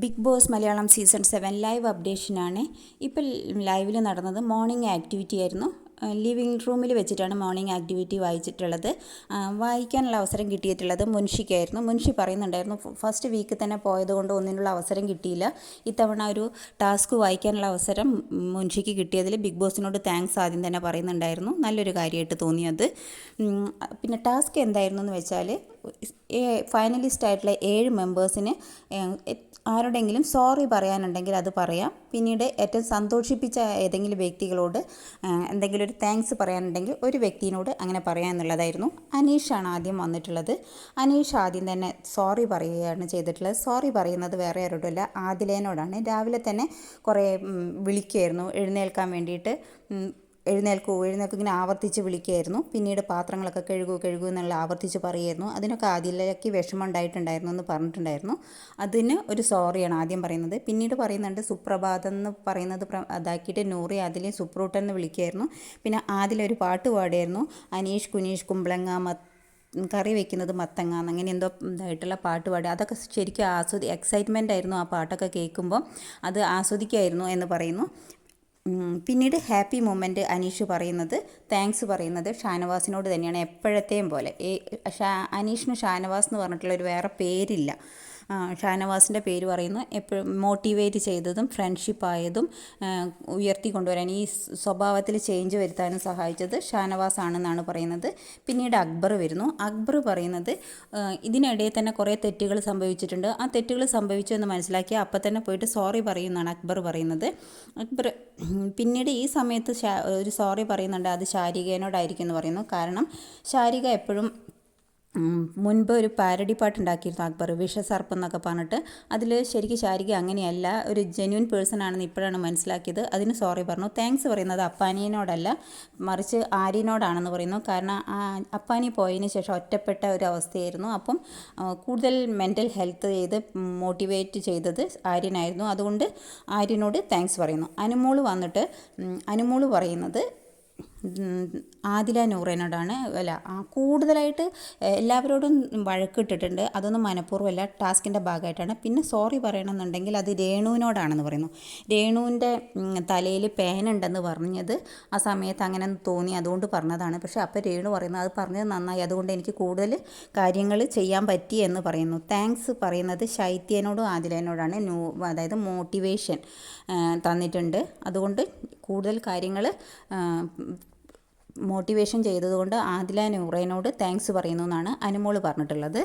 Bigg Boss Malayalam season seven live അപ്ഡേഷനാണ്. ഇപ്പോൾ ലൈവിൽ നടന്നത് മോർണിംഗ് ആക്ടിവിറ്റി ആയിരുന്നു. ലിവിങ് റൂമിൽ വെച്ചിട്ടാണ് മോർണിംഗ് ആക്ടിവിറ്റി വായിച്ചിട്ടുള്ളത്. വായിക്കാനുള്ള അവസരം കിട്ടിയിട്ടുള്ളത് മുൻഷിക്കായിരുന്നു. മുൻഷി പറയുന്നുണ്ടായിരുന്നു ഫസ്റ്റ് വീക്ക് തന്നെ പോയതുകൊണ്ട് ഒന്നിനുള്ള അവസരം കിട്ടിയില്ല. ഇത്തവണ ഒരു ടാസ്ക് വായിക്കാനുള്ള അവസരം മുൻഷിക്ക് കിട്ടിയതിൽ ബിഗ് ബോസിനോട് താങ്ക്സ് ആദ്യം തന്നെ പറയുന്നുണ്ടായിരുന്നു. നല്ലൊരു കാര്യമായിട്ട് തോന്നിയത്. പിന്നെ ടാസ്ക് എന്തായിരുന്നു എന്ന് വെച്ചാൽ ഫൈനലിസ്റ്റ് ആയിട്ടുള്ള ഏഴ് മെമ്പേഴ്സിന് ആരോടെങ്കിലും സോറി പറയാനുണ്ടെങ്കിൽ അത് പറയാം. പിന്നീട് ഏറ്റവും സന്തോഷിപ്പിച്ച ഏതെങ്കിലും വ്യക്തികളോട് എന്തെങ്കിലും ഒരു താങ്ക്സ് പറയാനുണ്ടെങ്കിൽ ഒരു വ്യക്തിയോട് അങ്ങനെ പറയാമെന്നുള്ളതായിരുന്നു അനീഷാണ് ആദ്യം വന്നിട്ടുള്ളത്. അനീഷ് ആദ്യം തന്നെ സോറി പറയുകയാണ് ചെയ്തിട്ടുള്ളത്. സോറി പറയുന്നത് വേറെ ആരോടുമല്ല ആദിലേനോടാണ്. രാവിലെ തന്നെ കുറേ വിളിക്കുമായിരുന്നു എഴുന്നേൽക്കാൻ വേണ്ടിയിട്ട് എഴുന്നേൽക്കൂ എഴുന്നേൽക്കൂ ഇങ്ങനെ ആവർത്തിച്ച് വിളിക്കുകയായിരുന്നു പിന്നീട് പാത്രങ്ങളൊക്കെ കഴുകൂ കഴുകൂ എന്നുള്ള ആവർത്തിച്ച് പറയുമായിരുന്നു അതിനൊക്കെ ആദ്യത്തിലേക്ക് വിഷമം ഉണ്ടായിട്ടുണ്ടായിരുന്നു എന്ന് പറഞ്ഞിട്ടുണ്ടായിരുന്നു. അതിന് ഒരു സോറിയാണ് ആദ്യം പറയുന്നത്. പിന്നീട് പറയുന്നുണ്ട് സുപ്രഭാതം എന്ന് പറയുന്നത് അതാക്കിയിട്ട് നൂറി അതിലെ സുപ്രൂട്ടൻ എന്ന് വിളിക്കുമായിരുന്നു പിന്നെ ആദിലൊരു പാട്ട് പാടിയായിരുന്നു അനീഷ് കുനീഷ് കുമ്പളങ്ങ മത്ത് കറി വെക്കുന്നത് മത്തങ്ങ അങ്ങനെ എന്തോ ഇതായിട്ടുള്ള പാട്ട് പാടി. അതൊക്കെ ശരിക്കും ആസ്വദി എക്സൈറ്റ്മെന്റ് ആയിരുന്നു ആ പാട്ടൊക്കെ കേൾക്കുമ്പോൾ അത് ആസ്വദിക്കായിരുന്നു എന്ന് പറയുന്നു. പിന്നീട് ഹാപ്പി മൊമെന്റ് അനീഷ് പറയുന്നത് താങ്ക്സ് പറയുന്നത് ഷാനവാസിനോട് തന്നെയാണ് എപ്പോഴത്തെയും പോലെ. അനീഷിന് ഷാനവാസ് എന്ന് പറഞ്ഞിട്ടുള്ള ഒരു വേറെ പേരില്ല. ഷാനവാസിന്റെ പേര് പറയുന്നു. എപ്പോഴും മോട്ടിവേറ്റ് ചെയ്തതും ഫ്രണ്ട്ഷിപ്പ് ആയതും ഉയർത്തി കൊണ്ടുവരാൻ ഈ സ്വഭാവത്തിൽ ചേഞ്ച് വരുത്താനും സഹായിച്ചത് ഷാനവാസ് ആണെന്നാണ് പറയുന്നത്. പിന്നീട് അക്ബർ വരുന്നു. അക്ബർ പറയുന്നത് ഇതിനിടയിൽ ഇതിനിടെ തന്നെ കുറേ തെറ്റുകൾ സംഭവിച്ചിട്ടുണ്ട്. ആ തെറ്റുകൾ സംഭവിച്ചു എന്ന് മനസ്സിലാക്കി അപ്പം തന്നെ പോയിട്ട് സോറി പറയുന്നതാണ് അക്ബർ പറയുന്നത്. അക്ബർ പിന്നീട് ഈ സമയത്ത് ഒരു സോറി പറയുന്നുണ്ട്. അത് ശാരികേനോടായിരിക്കും എന്ന് പറയുന്നു. കാരണം ശാരിക എപ്പോഴും മുൻപ് ഒരു പാരഡി പാട്ട് ഉണ്ടാക്കിയിരുന്നു അക്ബർ വിഷസർപ്പം എന്നൊക്കെ പറഞ്ഞിട്ട്. അതിൽ ശരിക്കും ശാരിക അങ്ങനെയല്ല ഒരു ജെന്യൂൻ പേഴ്സൺ ആണെന്ന് ഇപ്പോഴാണ് മനസ്സിലാക്കിയത്. അതിന് സോറി പറഞ്ഞു. താങ്ക്സ് പറയുന്നത് അപ്പാനിയനോടല്ല മറിച്ച് ആര്യനോടാണെന്ന് പറയുന്നു. കാരണം അപ്പാനി പോയതിന് ശേഷം ഒറ്റപ്പെട്ട ഒരു അവസ്ഥയായിരുന്നു. അപ്പം കൂടുതൽ മെന്റൽ ഹെൽത്ത് ചെയ്ത് മോട്ടിവേറ്റ് ചെയ്തത് ആര്യനായിരുന്നു. അതുകൊണ്ട് ആര്യനോട് താങ്ക്സ് പറയുന്നു. അനുമോൾ വന്നിട്ട് അനുമോൾ പറയുന്നത് ആദില നൂറേനോടാണ് അല്ല കൂടുതലായിട്ട് എല്ലാവരോടും വഴക്കിട്ടിട്ടുണ്ട്. അതൊന്നും മനഃപൂർവമല്ല ടാസ്കിന്റെ ഭാഗമായിട്ടാണ്. പിന്നെ സോറി പറയണമെന്നുണ്ടെങ്കിൽ അത് രേണുവിനോടാണെന്ന് പറയുന്നു. രേണുവിന്റെ തലയിൽ പേനുണ്ടെന്ന് പറഞ്ഞത് ആ സമയത്ത് അങ്ങനെ തോന്നി അതുകൊണ്ട് പറഞ്ഞതാണ്. പക്ഷേ അപ്പോൾ രേണു പറയുന്നത് അത് പറഞ്ഞത് നന്നായി അതുകൊണ്ട് എനിക്ക് കൂടുതൽ കാര്യങ്ങൾ ചെയ്യാൻ പറ്റി എന്ന് പറയുന്നു. താങ്ക്സ് പറയുന്നത് ശൈത്യനോടും ആദിലേനോടാണ്. ന്യൂ അതായത് മോട്ടിവേഷൻ തന്നിട്ടുണ്ട്. അതുകൊണ്ട് കൂടുതൽ കാര്യങ്ങൾ മോട്ടിവേഷൻ ചെയ്തതുകൊണ്ട് ആദില നൂറേനോട് താങ്ക്സ് പറയുന്നു എന്നാണ് അനുമോൾ പറഞ്ഞിട്ടുള്ളത്.